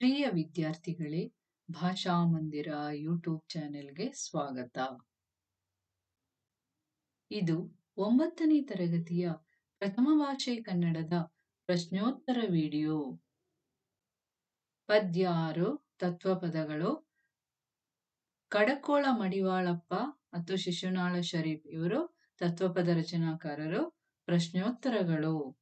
ಪ್ರಿಯ ವಿದ್ಯಾರ್ಥಿಗಳೇ, ಭಾಷಾ ಮಂದಿರ ಯೂಟ್ಯೂಬ್ ಚಾನೆಲ್ಗೆ ಸ್ವಾಗತ. ಇದು ಒಂಬತ್ತನೇ ತರಗತಿಯ ಪ್ರಥಮ ಭಾಷೆ ಕನ್ನಡದ ಪ್ರಶ್ನೋತ್ತರ ವಿಡಿಯೋ. ಪದ್ಯ ಆರು ತತ್ವಪದಗಳು, ಕಡಕೋಳ ಮಡಿವಾಳಪ್ಪ ಮತ್ತು ಶಿಶುನಾಳ ಶರೀಫ್ ಇವರು ತತ್ವಪದ ರಚನಾಕಾರರು, ಪ್ರಶ್ನೋತ್ತರಗಳು.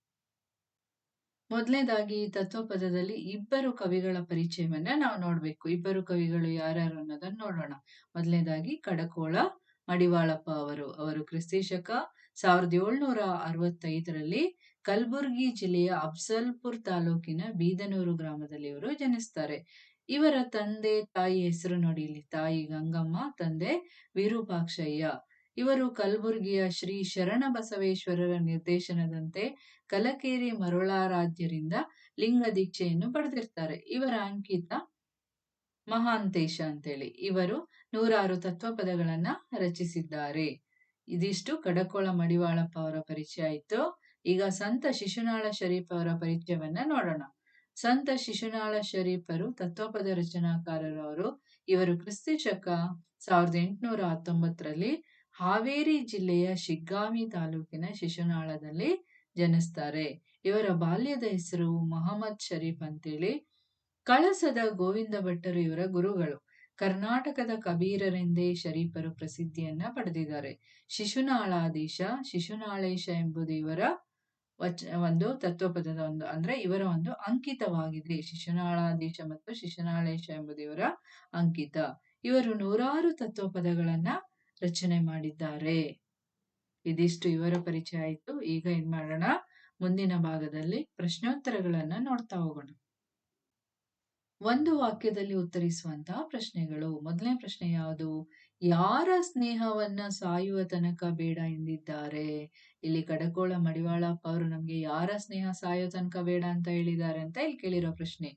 ಮೊದಲನೇದಾಗಿ ತತ್ವಪದದಲ್ಲಿ ಇಬ್ಬರು ಕವಿಗಳ ಪರಿಚಯವನ್ನ ನಾವು ನೋಡ್ಬೇಕು. ಇಬ್ಬರು ಕವಿಗಳು ಯಾರ್ಯಾರು ಅನ್ನೋದನ್ನ ನೋಡೋಣ. ಮೊದಲನೇದಾಗಿ ಕಡಕೋಳ, ಮಡಿವಾಳಪ್ಪ ಅವರು. ಅವರು ಕ್ರಿಸ್ತಿ ಶಕ ಸಾವಿರದ ಏಳ್ನೂರ ಅರವತ್ತೈದರಲ್ಲಿ ಕಲಬುರ್ಗಿ ಜಿಲ್ಲೆಯ ಅಫ್ಜಲ್ಪುರ್ ತಾಲೂಕಿನ ಬೀದನೂರು ಗ್ರಾಮದಲ್ಲಿ ಇವರು ಜನಿಸ್ತಾರೆ. ಇವರ ತಂದೆ ತಾಯಿ ಹೆಸರು ನೋಡಿ ಇಲ್ಲಿ. ತಾಯಿ ಗಂಗಮ್ಮ, ತಂದೆ ವಿರೂಪಾಕ್ಷಯ್ಯ. ಇವರು ಕಲಬುರಗಿಯ ಶ್ರೀ ಶರಣ ಬಸವೇಶ್ವರರ ನಿರ್ದೇಶನದಂತೆ ಕಲಕೇರಿ ಮರುಳಾರಾಧ್ಯರಿಂದ ಲಿಂಗ ದೀಕ್ಷೆಯನ್ನು ಪಡೆದಿರ್ತಾರೆ. ಇವರ ಅಂಕಿತ ಮಹಾಂತೇಶ ಅಂತೇಳಿ. ಇವರು ನೂರಾರು ತತ್ವಪದಗಳನ್ನ ರಚಿಸಿದ್ದಾರೆ. ಇದಿಷ್ಟು ಕಡಕೋಳ ಮಡಿವಾಳಪ್ಪ ಅವರ ಪರಿಚಯ ಆಯ್ತು. ಈಗ ಸಂತ ಶಿಶುನಾಳ ಶರೀಫ್ ಅವರ ಪರಿಚಯವನ್ನ ನೋಡೋಣ. ಸಂತ ಶಿಶುನಾಳ ಶರೀಫರು ತತ್ವಪದ ರಚನಾಕಾರರು ಅವರು ಇವರು ಕ್ರಿಸ್ತಿ ಶಕ ಸಾವಿರದ ಎಂಟುನೂರ ಹತ್ತೊಂಬತ್ತರಲ್ಲಿ ಹಾವೇರಿ ಜಿಲ್ಲೆಯ ಶಿಗ್ಗಾಮಿ ತಾಲೂಕಿನ ಶಿಶುನಾಳದಲ್ಲಿ ಜನಿಸ್ತಾರೆ. ಇವರ ಬಾಲ್ಯದ ಹೆಸರು ಮೊಹಮ್ಮದ್ ಶರೀಫ್ ಅಂತೇಳಿ. ಕಳಸದ ಗೋವಿಂದ ಭಟ್ಟರು ಇವರ ಗುರುಗಳು. ಕರ್ನಾಟಕದ ಕಬೀರರೆಂದೇ ಶರೀಫರು ಪ್ರಸಿದ್ಧಿಯನ್ನ ಪಡೆದಿದ್ದಾರೆ. ಶಿಶುನಾಳಾದೀಶ ಶಿಶುನಾಳೇಶ ಎಂಬುದು ಇವರ ವಚ, ಒಂದು ತತ್ವಪದದ ಒಂದು, ಅಂದ್ರೆ ಇವರ ಒಂದು ಅಂಕಿತವಾಗಿದೆ. ಶಿಶುನಾಳಾದೀಶ ಮತ್ತು ಶಿಶುನಾಳೇಶ ಎಂಬುದು ಇವರ ಅಂಕಿತ. ಇವರು ನೂರಾರು ತತ್ವಪದಗಳನ್ನ ರಚನೆ ಮಾಡಿದ್ದಾರೆ. ಇದಿಷ್ಟು ಇವರ ಪರಿಚಯ ಆಯ್ತು. ಈಗ ಏನ್ ಮಾಡೋಣ ಮುಂದಿನ ಭಾಗದಲ್ಲಿ ಪ್ರಶ್ನೋತ್ತರಗಳನ್ನ ನೋಡ್ತಾ ಹೋಗೋಣ. ಒಂದು ವಾಕ್ಯದಲ್ಲಿ ಉತ್ತರಿಸುವಂತಹ ಪ್ರಶ್ನೆಗಳು. ಮೊದಲನೇ ಪ್ರಶ್ನೆ ಯಾವುದು? ಯಾರ ಸ್ನೇಹವನ್ನ ಸಾಯುವ ತನಕ ಬೇಡ ಎಂದಿದ್ದಾರೆ? ಇಲ್ಲಿ ಕಡಕೋಳ ಮಡಿವಾಳಪ್ಪ ಅವರು ನಮ್ಗೆ ಯಾರ ಸ್ನೇಹ ಸಾಯೋ ತನಕ ಬೇಡ ಅಂತ ಹೇಳಿದ್ದಾರೆ ಅಂತ ಇಲ್ಲಿ ಕೇಳಿರೋ ಪ್ರಶ್ನೆ.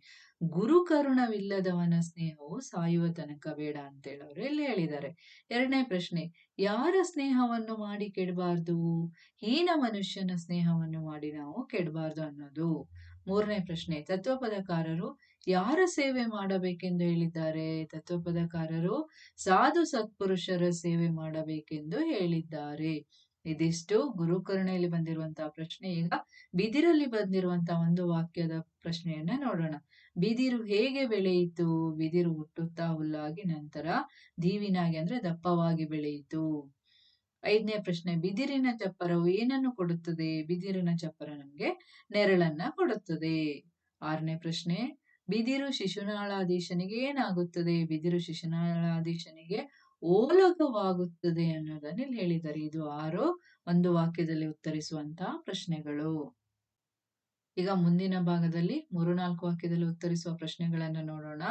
ಗುರು ಕರುಣವಿಲ್ಲದವನ ಸ್ನೇಹವು ಸಾಯುವ ತನಕ ಬೇಡ ಅಂತ ಹೇಳೋರು ಇಲ್ಲಿ ಹೇಳಿದ್ದಾರೆ. ಎರಡನೇ ಪ್ರಶ್ನೆ, ಯಾರ ಸ್ನೇಹವನ್ನು ಮಾಡಿ ಕೆಡಬಾರ್ದು? ಹೀನ ಮನುಷ್ಯನ ಸ್ನೇಹವನ್ನು ಮಾಡಿ ನಾವು ಕೆಡಬಾರ್ದು ಅನ್ನೋದು. ಮೂರನೇ ಪ್ರಶ್ನೆ, ತತ್ವಪದಕಾರರು ಯಾರ ಸೇವೆ ಮಾಡಬೇಕೆಂದು ಹೇಳಿದ್ದಾರೆ ತತ್ವಪದಕಾರರು? ಸಾಧು ಸತ್ಪುರುಷರ ಸೇವೆ ಮಾಡಬೇಕೆಂದು ಹೇಳಿದ್ದಾರೆ. ಇದಿಷ್ಟು ಗುರುಕರುಣೆಯಲ್ಲಿ ಬಂದಿರುವಂತಹ ಪ್ರಶ್ನೆ. ಈಗ ಬಿದಿರಲ್ಲಿ ಬಂದಿರುವಂತಹ ಒಂದು ವಾಕ್ಯದ ಪ್ರಶ್ನೆಯನ್ನ ನೋಡೋಣ. ಬಿದಿರು ಹೇಗೆ ಬೆಳೆಯಿತು? ಬಿದಿರು ಹುಟ್ಟುತ್ತಾ ಹುಲ್ಲಾಗಿ ನಂತರ ದೀವಿನಾಗಿ ಅಂದ್ರೆ ದಪ್ಪವಾಗಿ ಬೆಳೆಯಿತು. ಐದನೇ ಪ್ರಶ್ನೆ. ಬಿದಿರಿನ ಚಪ್ಪರವು ಏನನ್ನು ಕೊಡುತ್ತದೆ? ಬಿದಿರಿನ ಚಪ್ಪರ ನಮ್ಗೆ ನೆರಳನ್ನ ಕೊಡುತ್ತದೆ. ಆರನೇ ಪ್ರಶ್ನೆ. ಬಿದಿರು ಶಿಶುನಾಳಾಧೀಶನಿಗೆ ಏನಾಗುತ್ತದೆ? ಬಿದಿರು ಶಿಶುನಾಳಾಧೀಶನಿಗೆ ಓಲಕವಾಗುತ್ತದೆ ಅನ್ನೋದನ್ನ ಇಲ್ಲಿ ಹೇಳಿದ್ದಾರೆ. ಇದು ಆರು ಒಂದು ವಾಕ್ಯದಲ್ಲಿ ಉತ್ತರಿಸುವಂತಹ ಪ್ರಶ್ನೆಗಳು. ಈಗ ಮುಂದಿನ ಭಾಗದಲ್ಲಿ ಮೂರು ನಾಲ್ಕು ವಾಕ್ಯದಲ್ಲಿ ಉತ್ತರಿಸುವ ಪ್ರಶ್ನೆಗಳನ್ನು ನೋಡೋಣ.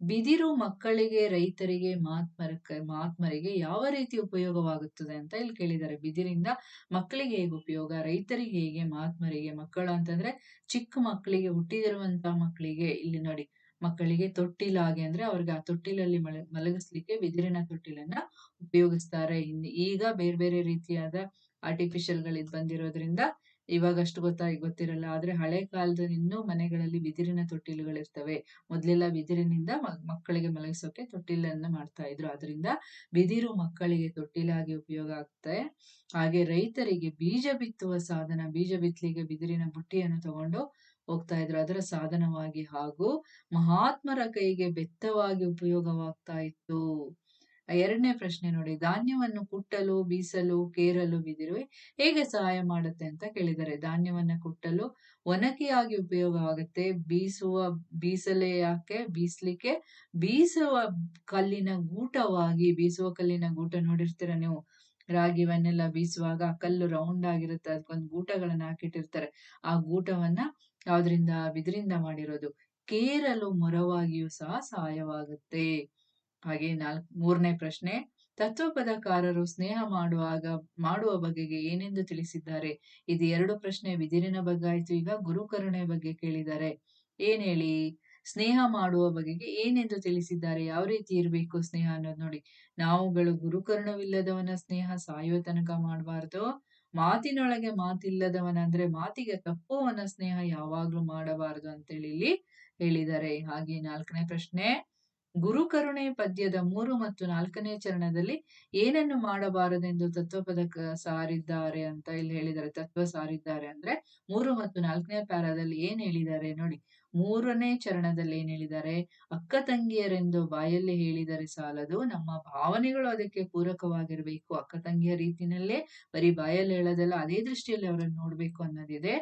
ಬಿದಿರು ಮಕ್ಕಳಿಗೆ, ರೈತರಿಗೆ, ಮಾತ್ಮರಕ್ಕೆ, ಮಾತ್ಮರಿಗೆ ಯಾವ ರೀತಿ ಉಪಯೋಗವಾಗುತ್ತದೆ ಅಂತ ಇಲ್ಲಿ ಕೇಳಿದ್ದಾರೆ. ಬಿದಿರಿಂದ ಮಕ್ಕಳಿಗೆ ಹೇಗೆ ಉಪಯೋಗ, ರೈತರಿಗೆ ಹೇಗೆ ಮಹಾತ್ಮರಿಗೆ ಮಕ್ಕಳು ಅಂತಂದ್ರೆ ಚಿಕ್ಕ ಮಕ್ಕಳಿಗೆ ಹುಟ್ಟಿದಿರುವಂತ ಮಕ್ಕಳಿಗೆ ಇಲ್ಲಿ ನೋಡಿ, ಮಕ್ಕಳಿಗೆ ತೊಟ್ಟಿಲಾಗೆ ಅಂದ್ರೆ ಅವ್ರಿಗೆ ಆ ತೊಟ್ಟಿಲಲ್ಲಿ ಮಲ ಮಲಗಿಸ್ಲಿಕ್ಕೆ ಬಿದಿರಿನ ತೊಟ್ಟಿಲನ್ನ ಉಪಯೋಗಿಸ್ತಾರೆ. ಈಗ ಬೇರೆ ಬೇರೆ ರೀತಿಯಾದ ಆರ್ಟಿಫಿಷಿಯಲ್ ಗಳಿದ್ ಬಂದಿರೋದ್ರಿಂದ ಇವಾಗ ಅಷ್ಟು ಗೊತ್ತಾಗಿ ಗೊತ್ತಿರಲ್ಲ. ಆದ್ರೆ ಹಳೆ ಕಾಲದ ಇನ್ನೂ ಮನೆಗಳಲ್ಲಿ ಬಿದಿರಿನ ತೊಟ್ಟಿಲುಗಳಿರ್ತವೆ. ಮೊದ್ಲೆಲ್ಲ ಬಿದಿರಿನಿಂದ ಮಕ್ಕಳಿಗೆ ಮಲಗಿಸೋಕೆ ತೊಟ್ಟಿಲನ್ನ ಮಾಡ್ತಾ ಇದ್ರು. ಅದರಿಂದ ಬಿದಿರು ಮಕ್ಕಳಿಗೆ ತೊಟ್ಟಿಲಾಗಿ ಉಪಯೋಗ ಆಗ್ತದೆ ಹಾಗೆ ರೈತರಿಗೆ ಬೀಜ ಬಿತ್ತುವ ಸಾಧನ, ಬೀಜ ಬಿತ್ತಲಿಗೆ ಬಿದಿರಿನ ಬುಟ್ಟಿಯನ್ನು ತಗೊಂಡು ಹೋಗ್ತಾ ಇದ್ರು. ಅದರ ಸಾಧನವಾಗಿ ಹಾಗೂ ಮಹಾತ್ಮರ ಕೈಗೆ ಬೆತ್ತವಾಗಿ ಉಪಯೋಗವಾಗ್ತಾ ಇತ್ತು. ಎರಡನೇ ಪ್ರಶ್ನೆ ನೋಡಿ, ಧಾನ್ಯವನ್ನು ಕುಟ್ಟಲು, ಬೀಸಲು, ಕೇರಲು ಬಿದಿರುವೆ ಹೇಗೆ ಸಹಾಯ ಮಾಡುತ್ತೆ ಅಂತ ಕೇಳಿದ್ದಾರೆ. ಧಾನ್ಯವನ್ನು ಕುಟ್ಟಲು ಒನಕೆಯಾಗಿ ಉಪಯೋಗವಾಗುತ್ತೆ. ಬೀಸುವ, ಬೀಸಲೆ ಯಾಕೆ? ಬೀಸ್ಲಿಕ್ಕೆ ಬೀಸುವ ಕಲ್ಲಿನ ಗೂಟವಾಗಿ, ಬೀಸುವ ಕಲ್ಲಿನ ಗೂಟ ನೋಡಿರ್ತೀರ ನೀವು? ರಾಗಿವನ್ನೆಲ್ಲ ಬೀಸುವಾಗ ಕಲ್ಲು ರೌಂಡ್ ಆಗಿರುತ್ತೆ, ಅದಕ್ಕೊಂದು ಗೂಟಗಳನ್ನ ಹಾಕಿಟ್ಟಿರ್ತಾರೆ. ಆ ಗೂಟವನ್ನ ಯಾವ್ದ್ರಿಂದ, ಬಿದಿರಿಂದ ಮಾಡಿರೋದು ಕೇರಲು ಮೊರವಾಗಿಯೂ ಸಹ ಸಹಾಯವಾಗುತ್ತೆ. ಹಾಗೆ ನಾಲ್ಕ್ ಮೂರನೇ ಪ್ರಶ್ನೆ, ತತ್ವಪದಕಾರರು ಸ್ನೇಹ ಮಾಡುವಾಗ, ಮಾಡುವ ಬಗೆಗೆ ಏನೆಂದು ತಿಳಿಸಿದ್ದಾರೆ? ಇದು ಎರಡು ಪ್ರಶ್ನೆ ಬಿದಿರಿನ ಬಗ್ಗೆ ಆಯ್ತು, ಈಗ ಗುರುಕರುಣೆ ಬಗ್ಗೆ ಕೇಳಿದ್ದಾರೆ. ಏನ್ ಹೇಳಿ? ಸ್ನೇಹ ಮಾಡುವ ಬಗೆಗೆ ಏನೆಂದು ತಿಳಿಸಿದ್ದಾರೆ? ಯಾವ ರೀತಿ ಇರಬೇಕು ಸ್ನೇಹ ಅನ್ನೋದು ನೋಡಿ. ನಾವುಗಳು ಗುರುಕರ್ಣವಿಲ್ಲದವನ ಸ್ನೇಹ ಸಾಯುವ ತನಕ ಮಾಡಬಾರ್ದು. ಮಾತಿನೊಳಗೆ ಮಾತಿಲ್ಲದವನ ಅಂದ್ರೆ ಮಾತಿಗೆ ತಪ್ಪುವನ ಸ್ನೇಹ ಯಾವಾಗ್ಲೂ ಮಾಡಬಾರದು ಅಂತೇಳಿ ಇಲ್ಲಿ ಹೇಳಿದ್ದಾರೆ. ಹಾಗೆ ನಾಲ್ಕನೇ ಪ್ರಶ್ನೆ ಗುರುಕರುಣೆ ಪದ್ಯದ ಮೂರು ಮತ್ತು ನಾಲ್ಕನೇ ಚರಣದಲ್ಲಿ ಏನನ್ನು ಮಾಡಬಾರದೆಂದು ತತ್ವಪದ ಸಾರಿದ್ದಾರೆ ಅಂತ ಇಲ್ಲಿ ಹೇಳಿದ್ದಾರೆ. ತತ್ವ ಸಾರಿದ್ದಾರೆ ಅಂದ್ರೆ ಮೂರು ಮತ್ತು ನಾಲ್ಕನೇ ಪ್ಯಾರಾದಲ್ಲಿ ಏನ್ ಹೇಳಿದ್ದಾರೆ ನೋಡಿ. ಮೂರನೇ ಚರಣದಲ್ಲಿ ಏನ್ ಹೇಳಿದ್ದಾರೆ? ಅಕ್ಕ ತಂಗಿಯರೆಂದು ಬಾಯಲ್ಲಿ ಹೇಳಿದರೆ ಸಾಲದು, ನಮ್ಮ ಭಾವನೆಗಳು ಅದಕ್ಕೆ ಪೂರಕವಾಗಿರ್ಬೇಕು. ಅಕ್ಕ ತಂಗಿಯ ರೀತಿನಲ್ಲೇ ಬರೀ ಬಾಯಲ್ಲಿ ಹೇಳೋದಲ್ಲ, ಅದೇ ದೃಷ್ಟಿಯಲ್ಲಿ ಅವರನ್ನು ನೋಡ್ಬೇಕು ಅನ್ನೋದಿದೆ.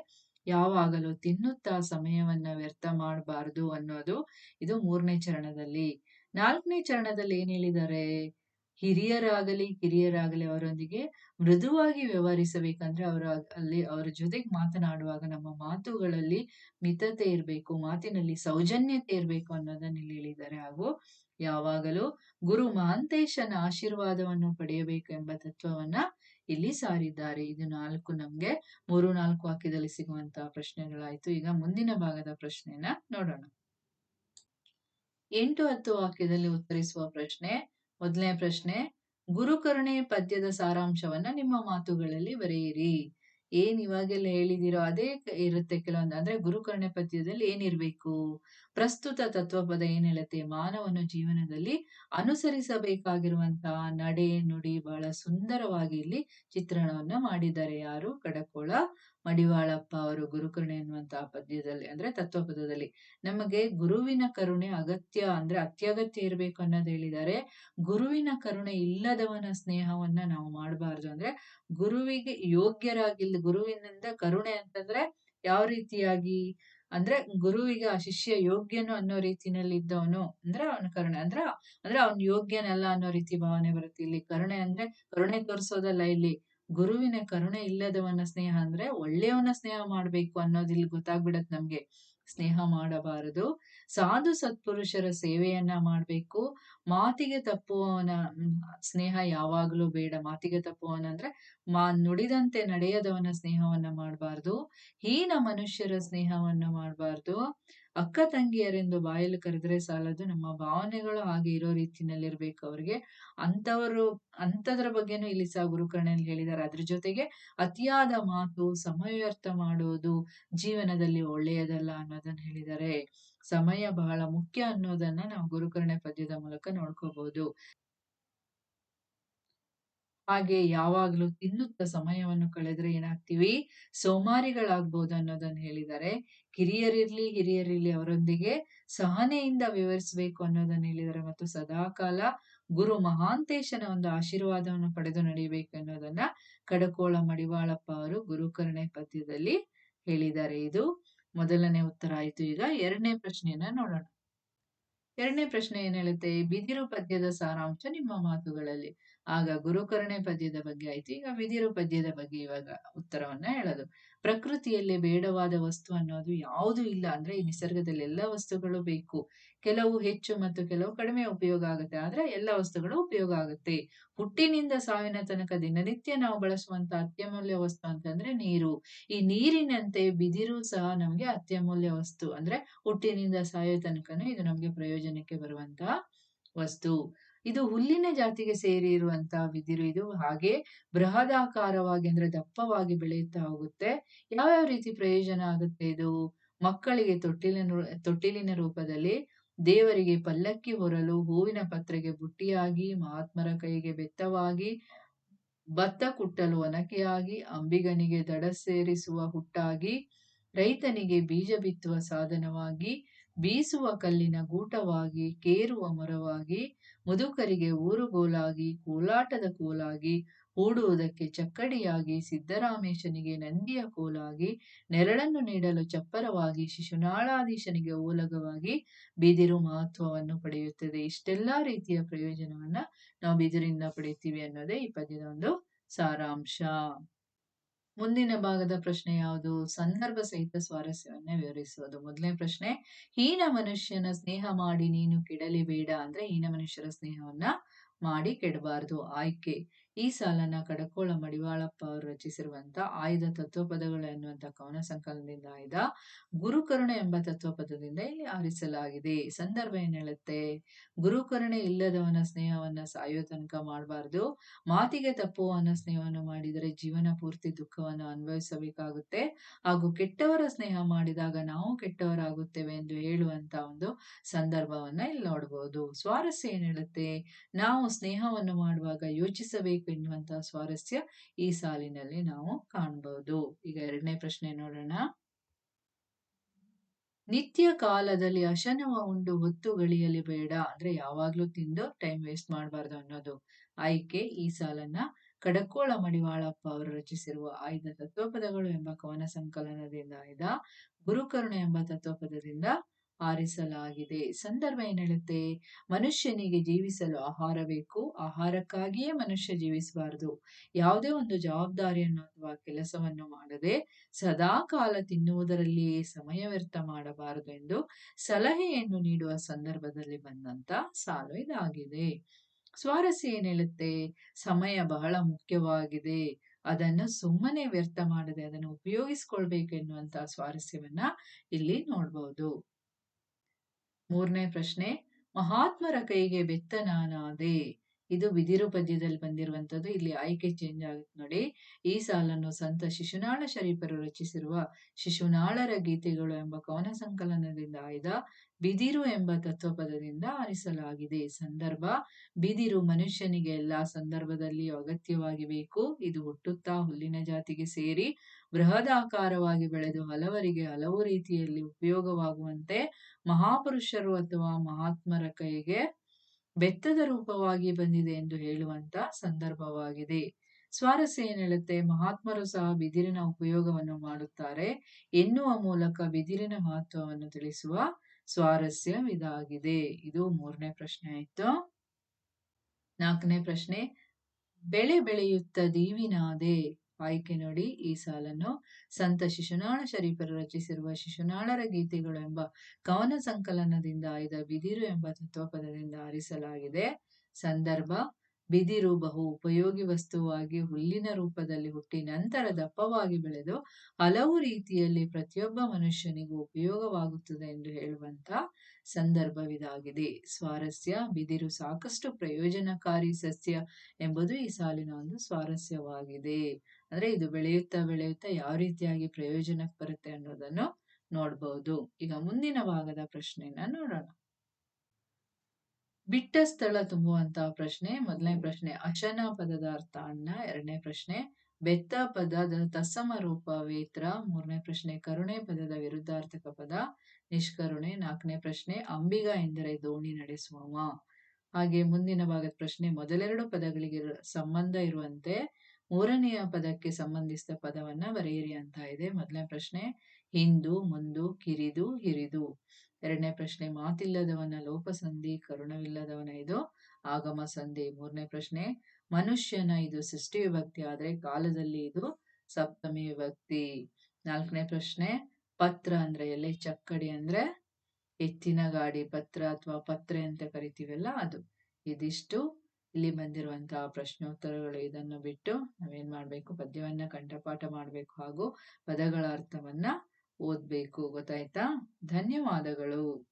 ಯಾವಾಗಲೂ ತಿನ್ನುತ್ತಾ ಸಮಯವನ್ನ ವ್ಯರ್ಥ ಮಾಡಬಾರದು ಅನ್ನೋದು ಇದು ಮೂರನೇ ಚರಣದಲ್ಲಿ. ನಾಲ್ಕನೇ ಚರಣದಲ್ಲಿ ಏನ್ ಹೇಳಿದ್ದಾರೆ? ಹಿರಿಯರಾಗಲಿ, ಕಿರಿಯರಾಗಲಿ ಅವರೊಂದಿಗೆ ಮೃದುವಾಗಿ ವ್ಯವಹರಿಸಬೇಕಂದ್ರೆ ಅವರ ಅಲ್ಲಿ ಅವರ ಜೊತೆಗೆ ಮಾತನಾಡುವಾಗ ನಮ್ಮ ಮಾತುಗಳಲ್ಲಿ ಮಿತತೆ ಇರಬೇಕು, ಮಾತಿನಲ್ಲಿ ಸೌಜನ್ಯತೆ ಇರಬೇಕು ಅನ್ನೋದನ್ನ ಇಲ್ಲಿ ಹೇಳಿದ್ದಾರೆ. ಹಾಗೂ ಯಾವಾಗಲೂ ಗುರು ಮಹಾಂತೇಶನ ಆಶೀರ್ವಾದವನ್ನು ಪಡೆಯಬೇಕು ಎಂಬ ತತ್ವವನ್ನ ಇಲ್ಲಿ ಸಾರಿದ್ದಾರೆ? ಇದು ನಾಲ್ಕು ನಮ್ಗೆ ಮೂರು ನಾಲ್ಕು ವಾಕ್ಯದಲ್ಲಿ ಸಿಗುವಂತಹ ಪ್ರಶ್ನೆಗಳಾಯ್ತು. ಈಗ ಮುಂದಿನ ಭಾಗದ ಪ್ರಶ್ನೆನ ನೋಡೋಣ. ಎಂಟು ಹತ್ತು ವಾಕ್ಯದಲ್ಲಿ ಉತ್ತರಿಸುವ ಪ್ರಶ್ನೆ, ಮೊದಲನೇ ಪ್ರಶ್ನೆ, ಗುರುಕರುಣೆ ಪದ್ಯದ ಸಾರಾಂಶವನ್ನ ನಿಮ್ಮ ಮಾತುಗಳಲ್ಲಿ ಬರೆಯಿರಿ. ಏನ್ ಇವಾಗೆಲ್ಲ ಹೇಳಿದಿರೋ ಅದೇ ಇರುತ್ತೆ ಕೆಲವೊಂದು. ಅಂದ್ರೆ ಗುರುಕರ್ಣೆ ಪದ್ಯದಲ್ಲಿ ಏನಿರ್ಬೇಕು ಪ್ರಸ್ತುತ ತತ್ವಪದ ಏನ್ ಹೇಳುತ್ತೆ? ಮಾನವನ ಜೀವನದಲ್ಲಿ ಅನುಸರಿಸಬೇಕಾಗಿರುವಂತಹ ನಡೆ ನುಡಿ ಬಹಳ ಸುಂದರವಾಗಿ ಇಲ್ಲಿ ಚಿತ್ರಣವನ್ನ ಮಾಡಿದ್ದಾರೆ. ಯಾರು? ಕಡಕೋಳ ಮಡಿವಾಳಪ್ಪ ಅವರು ಗುರುಕರುಣೆ ಎನ್ನುವಂತಹ ಪದ್ಯದಲ್ಲಿ ಅಂದ್ರೆ ತತ್ವಪದದಲ್ಲಿ ನಮಗೆ ಗುರುವಿನ ಕರುಣೆ ಅಗತ್ಯ ಅಂದ್ರೆ ಅತ್ಯಗತ್ಯ ಇರಬೇಕು ಅನ್ನೋದು ಹೇಳಿದ್ದಾರೆ. ಗುರುವಿನ ಕರುಣೆ ಇಲ್ಲದವನ ಸ್ನೇಹವನ್ನ ನಾವು ಮಾಡಬಾರ್ದು ಅಂದ್ರೆ ಗುರುವಿಗೆ ಯೋಗ್ಯರಾಗಿಲ್ಲ ಗುರುವಿನಿಂದ ಕರುಣೆ ಅಂತಂದ್ರೆ ಯಾವ ರೀತಿಯಾಗಿ ಅಂದ್ರೆ ಗುರುವಿಗೆ ಆ ಶಿಷ್ಯ ಯೋಗ್ಯನು ಅನ್ನೋ ರೀತಿನಲ್ಲಿ ಇದ್ದವನು ಅಂದ್ರೆ ಅವನ ಕರುಣೆ ಅಂದ್ರ ಅಂದ್ರೆ ಅವನ್ ಯೋಗ್ಯನಲ್ಲ ಅನ್ನೋ ರೀತಿ ಭಾವನೆ ಬರುತ್ತೆ ಇಲ್ಲಿ. ಕರುಣೆ ಅಂದ್ರೆ ಕರುಣೆ ತೋರಿಸೋದಲ್ಲ ಇಲ್ಲಿ. ಗುರುವಿನ ಕರುಣೆ ಇಲ್ಲದವನ ಸ್ನೇಹ ಅಂದ್ರೆ ಒಳ್ಳೆಯವನ ಸ್ನೇಹ ಮಾಡ್ಬೇಕು ಇಲ್ಲಿ ಗೊತ್ತಾಗ್ಬಿಡತ್ ನಮ್ಗೆ. ಸ್ನೇಹ ಮಾಡಬಾರದು. ಸಾಧು ಸತ್ಪುರುಷರ ಸೇವೆಯನ್ನ ಮಾಡ್ಬೇಕು. ಮಾತಿಗೆ ತಪ್ಪುವವನ ಸ್ನೇಹ ಯಾವಾಗ್ಲೂ ಬೇಡ. ಮಾತಿಗೆ ತಪ್ಪುವವನ ಅಂದ್ರೆ ಮಾ, ನುಡಿದಂತೆ ನಡೆಯದವನ ಸ್ನೇಹವನ್ನ ಮಾಡಬಾರ್ದು. ಹೀನ ಮನುಷ್ಯರ ಸ್ನೇಹವನ್ನ ಮಾಡಬಾರ್ದು. ಅಕ್ಕ ತಂಗಿಯರೆಂದು ಬಾಯಲ್ಲಿ ಕರೆದ್ರೆ ಸಾಲದು, ನಮ್ಮ ಭಾವನೆಗಳು ಹಾಗೆ ಇರೋ ರೀತಿನಲ್ಲಿರ್ಬೇಕು ಅವ್ರಿಗೆ. ಅಂತವರು ಅಂತದ್ರ ಬಗ್ಗೆನೂ ಇಲ್ಲಿ ಸಹ ಗುರುಕರ್ಣಲ್ಲಿ ಹೇಳಿದ್ದಾರೆ ಅದ್ರ ಜೊತೆಗೆ ಅತಿಯಾದ ಮಾತು ಸಮಯ ವ್ಯರ್ಥ ಮಾಡುವುದು ಜೀವನದಲ್ಲಿ ಒಳ್ಳೆಯದಲ್ಲ ಅನ್ನೋದನ್ನ ಹೇಳಿದ್ದಾರೆ ಸಮಯ ಬಹಳ ಮುಖ್ಯ ಅನ್ನೋದನ್ನ ನಾವು ಗುರುಕರ್ಣೆ ಪದ್ಯದ ಮೂಲಕ ನೋಡ್ಕೋಬಹುದು ಹಾಗೆ ಯಾವಾಗ್ಲೂ ತಿನ್ನುತ್ತ ಸಮಯವನ್ನು ಕಳೆದ್ರೆ ಏನಾಗ್ತೀವಿ? ಸೋಮಾರಿಗಳಾಗ್ಬೋದು ಅನ್ನೋದನ್ನ ಹೇಳಿದ್ದಾರೆ. ಕಿರಿಯರಿರ್ಲಿ, ಹಿರಿಯರಿರ್ಲಿ ಅವರೊಂದಿಗೆ ಸಹನೆಯಿಂದ ವಿವರಿಸಬೇಕು ಅನ್ನೋದನ್ನ ಹೇಳಿದ್ದಾರೆ ಮತ್ತು ಸದಾಕಾಲ ಗುರು ಮಹಾಂತೇಶನ ಒಂದು ಆಶೀರ್ವಾದವನ್ನು ಪಡೆದು ನಡೆಯಬೇಕು ಅನ್ನೋದನ್ನ ಕಡಕೋಳ ಮಡಿವಾಳಪ್ಪ ಅವರು ಗುರುಕರ್ಣೆ ಪದ್ಯದಲ್ಲಿ ಹೇಳಿದ್ದಾರೆ. ಇದು ಮೊದಲನೇ ಉತ್ತರ ಆಯ್ತು. ಈಗ ಎರಡನೇ ಪ್ರಶ್ನೆಯನ್ನ ನೋಡೋಣ. ಎರಡನೇ ಪ್ರಶ್ನೆ ಏನ್ ಹೇಳುತ್ತೆ? ಬಿದಿರು ಪದ್ಯದ ಸಾರಾಂಶ ನಿಮ್ಮ ಮಾತುಗಳಲ್ಲಿ. ಆಗ ಗುರುಕರ್ಣೆ ಪದ್ಯದ ಬಗ್ಗೆ ಆಯ್ತು. ಈಗ ಬಿದಿರು ಪದ್ಯದ ಬಗ್ಗೆ ಇವಾಗ ಉತ್ತರವನ್ನ ಹೇಳೋದು. ಪ್ರಕೃತಿಯಲ್ಲಿ ಬೇಡವಾದ ವಸ್ತು ಅನ್ನೋದು ಯಾವುದು ಇಲ್ಲ ಅಂದ್ರೆ ಈ ನಿಸರ್ಗದಲ್ಲಿ ಎಲ್ಲ ವಸ್ತುಗಳು ಬೇಕು. ಕೆಲವು ಹೆಚ್ಚು ಮತ್ತು ಕೆಲವು ಕಡಿಮೆ ಉಪಯೋಗ ಆಗುತ್ತೆ ಆದ್ರೆ ಎಲ್ಲ ವಸ್ತುಗಳು ಉಪಯೋಗ ಆಗುತ್ತೆ. ಹುಟ್ಟಿನಿಂದ ಸಾವಿನ ತನಕ ದಿನನಿತ್ಯ ನಾವು ಬಳಸುವಂತ ಅತ್ಯಮೂಲ್ಯ ವಸ್ತು ಅಂತಂದ್ರೆ ನೀರು. ಈ ನೀರಿನಂತೆ ಬಿದಿರು ಸಹ ನಮ್ಗೆ ಅತ್ಯಮೂಲ್ಯ ವಸ್ತು. ಅಂದ್ರೆ ಹುಟ್ಟಿನಿಂದ ಸಾಯೋ ತನಕನೂ ಇದು ನಮ್ಗೆ ಪ್ರಯೋಜನಕ್ಕೆ ಬರುವಂತಹ ವಸ್ತು. ಇದು ಹುಲ್ಲಿನ ಜಾತಿಗೆ ಸೇರಿ ಇರುವಂತಹ ಬಿದಿರು ಇದು. ಹಾಗೆ ಬೃಹದಾಕಾರವಾಗಿ ಅಂದ್ರೆ ದಪ್ಪವಾಗಿ ಬೆಳೆಯುತ್ತಾ ಹೋಗುತ್ತೆ. ಯಾವ ಯಾವ ರೀತಿ ಪ್ರಯೋಜನ ಆಗುತ್ತೆ ಇದು? ಮಕ್ಕಳಿಗೆ ತೊಟ್ಟಿಲಿನ ತೊಟ್ಟಿಲಿನ ರೂಪದಲ್ಲಿ ದೇವರಿಗೆ ಪಲ್ಲಕ್ಕಿ ಹೊರಲು ಹೂವಿನ ಪತ್ರೆಗೆ ಬುಟ್ಟಿಯಾಗಿ, ಮಹಾತ್ಮರ ಕೈಗೆ ಬೆತ್ತವಾಗಿ, ಭತ್ತ ಕುಟ್ಟಲು ಒನಕೆಯಾಗಿ, ಅಂಬಿಗನಿಗೆ ದಡ ಸೇರಿಸುವ ಹುಟ್ಟಾಗಿ, ರೈತನಿಗೆ ಬೀಜ ಬಿತ್ತುವ ಸಾಧನವಾಗಿ, ಬೀಸುವ ಕಲ್ಲಿನ ಗೂಟವಾಗಿ, ಕೇರುವ ಮರವಾಗಿ ಮುದುಕರಿಗೆ ಊರುಗೋಲಾಗಿ, ಕೋಲಾಟದ ಕೋಲಾಗಿ, ಹೂಡುವುದಕ್ಕೆ ಚಕ್ಕಡಿಯಾಗಿ, ಸಿದ್ದರಾಮೇಶನಿಗೆ ನಂದಿಯ ಕೋಲಾಗಿ, ನೆರಳನ್ನು ನೀಡಲು ಚಪ್ಪರವಾಗಿ, ಶಿಶುನಾಳಾಧೀಶನಿಗೆ ಓಲಗವಾಗಿ ಬಿದಿರು ಮಹತ್ವವನ್ನು ಪಡೆಯುತ್ತದೆ. ಇಷ್ಟೆಲ್ಲಾ ರೀತಿಯ ಪ್ರಯೋಜನವನ್ನ ನಾವು ಬಿದಿರಿಂದ ಪಡೆಯುತ್ತೀವಿ ಅನ್ನೋದೇ ಈ ಪದ್ಯದ ಒಂದು ಸಾರಾಂಶ. ಮುಂದಿನ ಭಾಗದ ಪ್ರಶ್ನೆ ಯಾವುದು? ಸಂದರ್ಭ ಸಹಿತ ಸ್ವಾರಸ್ಯವನ್ನ ವಿವರಿಸುವುದು. ಮೊದಲನೇ ಪ್ರಶ್ನೆ, ಹೀನ ಮನುಷ್ಯನ ಸ್ನೇಹ ಮಾಡಿ ನೀನು ಕೆಡಲಿ ಬೇಡ ಅಂದ್ರೆ ಹೀನ ಮನುಷ್ಯರ ಸ್ನೇಹವನ್ನ ಮಾಡಿ ಕೆಡಬಾರದು. ಆಯ್ಕೆ. ಈ ಸಾಲನ್ನ ಕಡಕೋಳ ಮಡಿವಾಳಪ್ಪ ಅವರು ರಚಿಸಿರುವಂತ ಆಯ್ದ ತತ್ವಪದಗಳು ಎನ್ನುವಂತ ಕವನ ಸಂಕಲನದಿಂದ ಆಯ್ದ ಗುರುಕರುಣೆ ಎಂಬ ತತ್ವಪದದಿಂದ ಇಲ್ಲಿ ಆರಿಸಲಾಗಿದೆ. ಸಂದರ್ಭ ಏನ್ ಹೇಳುತ್ತೆ ಗುರುಕರುಣೆ ಇಲ್ಲದವನ ಸ್ನೇಹವನ್ನ ಸಾಯೋ ತನಕ ಮಾಡಬಾರ್ದು. ಮಾತಿಗೆ ತಪ್ಪುವವನ ಸ್ನೇಹವನ್ನು ಮಾಡಿದರೆ ಜೀವನ ಪೂರ್ತಿ ದುಃಖವನ್ನು ಅನುಭವಿಸಬೇಕಾಗುತ್ತೆ. ಹಾಗೂ ಕೆಟ್ಟವರ ಸ್ನೇಹ ಮಾಡಿದಾಗ ನಾವು ಕೆಟ್ಟವರಾಗುತ್ತೇವೆ ಎಂದು ಹೇಳುವಂತ ಒಂದು ಸಂದರ್ಭವನ್ನ ಇಲ್ಲಿ ನೋಡಬಹುದು ಸ್ವಾರಸ್ಯ ಏನ್ ಹೇಳುತ್ತೆ ನಾವು ಸ್ನೇಹವನ್ನು ಮಾಡುವಾಗ ಯೋಚಿಸಬೇಕು ಎನ್ನುವಂತಹ ಸ್ವಾರಸ್ಯ ಈ ಸಾಲಿನಲ್ಲಿ ನಾವು ಕಾಣಬಹುದು ಈಗ ಎರಡನೇ ಪ್ರಶ್ನೆ ನೋಡೋಣ. ನಿತ್ಯ ಕಾಲದಲ್ಲಿ ಅಶನವ ಉಂಡು ಹೊತ್ತು ಗಳಿಯಲಿ ಬೇಡ. ಅಂದ್ರೆ ಯಾವಾಗ್ಲೂ ತಿಂದು ಟೈಮ್ ವೇಸ್ಟ್ ಮಾಡಬಾರ್ದು ಅನ್ನೋದು. ಆಯ್ಕೆ ಈ ಸಾಲನ್ನ ಕಡಕೋಳ ಮಡಿವಾಳಪ್ಪ ಅವರು ರಚಿಸಿರುವ ಆಯ್ದ ತತ್ವಪದಗಳು ಎಂಬ ಕವನ ಸಂಕಲನದಿಂದ ಆಯ್ದ ಗುರುಕರುಣೆ ಎಂಬ ತತ್ವಪದದಿಂದ ಆರಿಸಲಾಗಿದೆ. ಸಂದರ್ಭ ಏನ್ ಹೇಳುತ್ತೆ ಮನುಷ್ಯನಿಗೆ ಜೀವಿಸಲು ಆಹಾರ ಬೇಕು. ಆಹಾರಕ್ಕಾಗಿಯೇ ಮನುಷ್ಯ ಜೀವಿಸಬಾರದು. ಯಾವುದೇ ಒಂದು ಜವಾಬ್ದಾರಿಯನ್ನು ಅಥವಾ ಕೆಲಸವನ್ನು ಮಾಡದೆ ಸದಾ ಕಾಲ ತಿನ್ನುವುದರಲ್ಲಿಯೇ ಸಮಯ ವ್ಯರ್ಥ ಮಾಡಬಾರದು ಎಂದು ಸಲಹೆಯನ್ನು ನೀಡುವ ಸಂದರ್ಭದಲ್ಲಿ ಬಂದಂತ ಸಾಲು ಇದಾಗಿದೆ. ಸ್ವಾರಸ್ಯ ಏನ್ ಸಮಯ ಬಹಳ ಮುಖ್ಯವಾಗಿದೆ. ಅದನ್ನು ಸುಮ್ಮನೆ ವ್ಯರ್ಥ ಮಾಡದೆ ಅದನ್ನು ಉಪಯೋಗಿಸ್ಕೊಳ್ಬೇಕು ಎನ್ನುವಂತ ಸ್ವಾರಸ್ಯವನ್ನ ಇಲ್ಲಿ ನೋಡ್ಬಹುದು ಮೂರನೇ ಪ್ರಶ್ನೆ ಮಹಾತ್ಮರ ಕೈಗೆ ಬೆತ್ತ ನಾನಾದೆ ಇದು ಬಿದಿರು ಪದ್ಯದಲ್ಲಿ ಬಂದಿರುವಂತದ್ದು ಇಲ್ಲಿ ಆಯ್ಕೆ ಚೇಂಜ್ ಆಗುತ್ತೆ ನೋಡಿ. ಈ ಸಾಲನ್ನು ಸಂತ ಶಿಶುನಾಳ ಶರೀಫರು ರಚಿಸಿರುವ ಶಿಶುನಾಳರ ಗೀತೆಗಳು ಎಂಬ ಕವನ ಸಂಕಲನದಿಂದ ಆಯ್ದ ಬಿದಿರು ಎಂಬ ತತ್ವಪದದಿಂದ ಆರಿಸಲಾಗಿದೆ. ಸಂದರ್ಭ, ಬಿದಿರು ಮನುಷ್ಯನಿಗೆ ಎಲ್ಲಾ ಸಂದರ್ಭದಲ್ಲಿಯೂ ಅಗತ್ಯವಾಗಿ ಬೇಕು. ಇದು ಹುಟ್ಟುತ್ತಾ ಹುಲ್ಲಿನ ಜಾತಿಗೆ ಸೇರಿ ಬೃಹದಾಕಾರವಾಗಿ ಬೆಳೆದು ಹಲವರಿಗೆ ಹಲವು ರೀತಿಯಲ್ಲಿ ಉಪಯೋಗವಾಗುವಂತೆ ಮಹಾಪುರುಷರು ಅಥವಾ ಮಹಾತ್ಮರ ಕೈಗೆ ಬೆತ್ತದ ರೂಪವಾಗಿ ಬಂದಿದೆ ಎಂದು ಹೇಳುವಂತ ಸಂದರ್ಭವಾಗಿದೆ. ಸ್ವಾರಸ್ಯ ಏನ್ ಮಹಾತ್ಮರು ಸಹ ಬಿದಿರಿನ ಉಪಯೋಗವನ್ನು ಮಾಡುತ್ತಾರೆ. ಎನ್ನುವ ಮೂಲಕ ಬಿದಿರಿನ ಮಹತ್ವವನ್ನು ತಿಳಿಸುವ ಸ್ವಾರಸ್ಯ ಇದಾಗಿದೆ. ಇದು ಮೂರನೇ ಪ್ರಶ್ನೆ ಆಯ್ತು. ನಾಲ್ಕನೇ ಪ್ರಶ್ನೆ, ಬೆಳೆ ಬೆಳೆಯುತ್ತ ದೀವಿನಾದೆ. ಆಯ್ಕೆ ನೋಡಿ ಈ ಸಾಲನ್ನು ಸಂತ ಶಿಶುನಾಳ ಶರೀಫರು ರಚಿಸಿರುವ ಶಿಶುನಾಳರ ಗೀತೆಗಳು ಎಂಬ ಕವನ ಸಂಕಲನದಿಂದ ಆಯ್ದ ಬಿದಿರು ಎಂಬ ತತ್ವಪದದಿಂದ ಆರಿಸಲಾಗಿದೆ. ಸಂದರ್ಭ, ಬಿದಿರು ಬಹು ಉಪಯೋಗಿ ವಸ್ತುವಾಗಿ ಹುಲ್ಲಿನ ರೂಪದಲ್ಲಿ ಹುಟ್ಟಿ ನಂತರ ದಪ್ಪವಾಗಿ ಬೆಳೆದು ಹಲವು ರೀತಿಯಲ್ಲಿ ಪ್ರತಿಯೊಬ್ಬ ಮನುಷ್ಯನಿಗೂ ಉಪಯೋಗವಾಗುತ್ತದೆ ಎಂದು ಹೇಳುವಂತ ಸಂದರ್ಭವಿದಾಗಿದೆ. ಸ್ವಾರಸ್ಯ, ಬಿದಿರು ಸಾಕಷ್ಟು ಪ್ರಯೋಜನಕಾರಿ ಸಸ್ಯ ಎಂಬುದು ಈ ಸಾಲಿನ ಒಂದು ಸ್ವಾರಸ್ಯವಾಗಿದೆ. ಅಂದ್ರೆ ಇದು ಬೆಳೆಯುತ್ತಾ ಬೆಳೆಯುತ್ತಾ ಯಾವ ರೀತಿಯಾಗಿ ಪ್ರಯೋಜನಕ್ಕೆ ಬರುತ್ತೆ ಅನ್ನೋದನ್ನು ನೋಡ್ಬಹುದು ಈಗ ಮುಂದಿನ ಭಾಗದ ಪ್ರಶ್ನೆಯನ್ನ ನೋಡೋಣ. ಬಿಟ್ಟ ಸ್ಥಳ ತುಂಬುವಂತಹ ಪ್ರಶ್ನೆ. ಮೊದಲನೇ ಪ್ರಶ್ನೆ, ಅಶನ ಪದದ ಅರ್ಥ ಅನ್ನ ಎರಡನೇ ಪ್ರಶ್ನೆ, ಬೆತ್ತ ಪದದ ತಸಮ ರೂಪ ವೇತ್ರ. ಮೂರನೇ ಪ್ರಶ್ನೆ, ಕರುಣೆ ಪದದ ವಿರುದ್ಧಾರ್ಥಕ ಪದ, ನಿಷ್ಕರುಣೆ. ನಾಲ್ಕನೇ ಪ್ರಶ್ನೆ, ಅಂಬಿಗ ಎಂದರೆ ದೋಣಿ ನಡೆಸುವವ. ಹಾಗೆ ಮುಂದಿನ ಭಾಗದ ಪ್ರಶ್ನೆ, ಮೊದಲೆರಡು ಪದಗಳಿಗೆ ಸಂಬಂಧ ಇರುವಂತೆ ಮೂರನೆಯ ಪದಕ್ಕೆ ಸಂಬಂಧಿಸಿದ ಪದವನ್ನ ಬರೆಯಿರಿ ಅಂತ ಇದೆ. ಮೊದಲನೇ ಪ್ರಶ್ನೆ, ಹಿಂದು, ಮುಂದು, ಕಿರಿದು, ಹಿರಿದು. ಎರಡನೇ ಪ್ರಶ್ನೆ, ಮಾತಿಲ್ಲದವನ ಲೋಪಸಂಧಿ, ಕರುಣವಿಲ್ಲದವನ ಇದು ಆಗಮ ಸಂಧಿ ಮೂರನೇ ಪ್ರಶ್ನೆ, ಮನುಷ್ಯನ ಇದು ಸೃಷ್ಟಿ ವಿಭಕ್ತಿ ಆದ್ರೆ ಕಾಲದಲ್ಲಿ ಇದು ಸಪ್ತಮಿ ವಿಭಕ್ತಿ. ನಾಲ್ಕನೇ ಪ್ರಶ್ನೆ, ಪತ್ರ ಅಂದ್ರೆ ಎಲ್ಲಿ? ಚಕ್ಕಡಿ ಅಂದ್ರೆ ಎತ್ತಿನ ಗಾಡಿ, ಪತ್ರ ಅಥವಾ ಪತ್ರೆ ಅಂತ ಕರಿತೀವಲ್ಲ ಅದು. ಇದಿಷ್ಟು. ಇಲ್ಲಿ ಬಂದಿರುವಂತಹ ಪ್ರಶ್ನೋತ್ತರಗಳು ಇದನ್ನು ಬಿಟ್ಟು ನಾವೇನ್ ಮಾಡ್ಬೇಕು? ಪದ್ಯವನ್ನ ಕಂಠಪಾಠ ಮಾಡ್ಬೇಕು ಹಾಗೂ ಪದಗಳ ಅರ್ಥವನ್ನ ಓದ್ಬೇಕು. ಗೊತ್ತಾಯ್ತಾ? ಧನ್ಯವಾದಗಳು.